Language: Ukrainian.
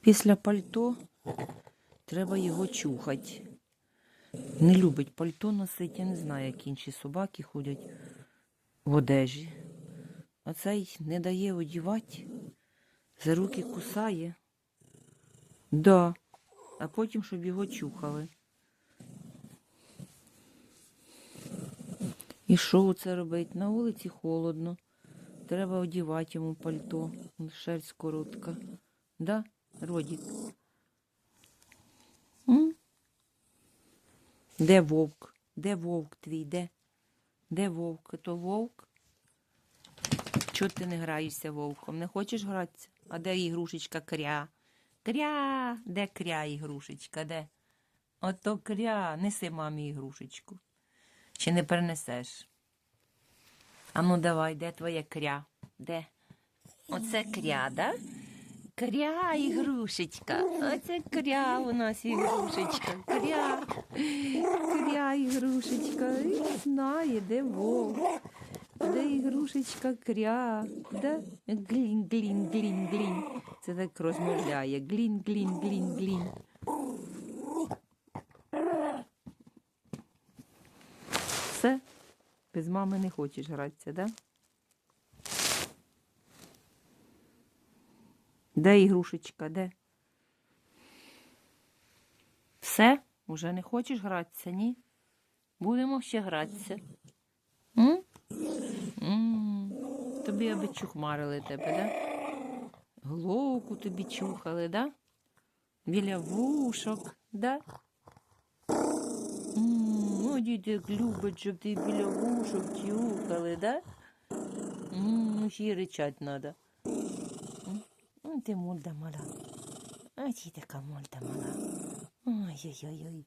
Після пальто треба його чухати. Не любить пальто носити, я не знаю, як інші собаки ходять в одежі. А цей не дає одівати, за руки кусає. Да. А потім, щоб його чухали. І що це робить? На вулиці холодно. Треба одівати йому пальто. Шерсть коротка. Да, Родік? М? Де вовк? Де вовк твій? Де? Де вовк? То вовк? Чого ти не граєшся вовком? Не хочеш гратися? А де ігрушечка кря? Кря! Де кря ігрушечка? Де? Ото кря. Неси мамі ігрушечку. Чи не перенесеш? А ну давай, де твоя кря? Де? Оце кря, да? Кря ігрушечка. Оце кря у нас ігрушечка. Кря. Кря ігрушечка. І знає, де вовк. Де ігрушечка кря. Да? Глін, глін, глін, глін. Це так розмовляє. Глін, глін, глін, глін. Все? Без мами не хочеш гратися, да? Де ігрушечка, де? Все? Уже не хочеш гратися, ні? Будемо ще гратися. М? М. Тобі аби чухмарили тебе, да? Головку тобі чухали, да? Біля вушок, да? М, О, діток любить, щоб ти біля вушок тюкали, да? М, Ну, ще й ричать треба. Ти мульда мала. А ті така мульда мала. Ой-ой-ой.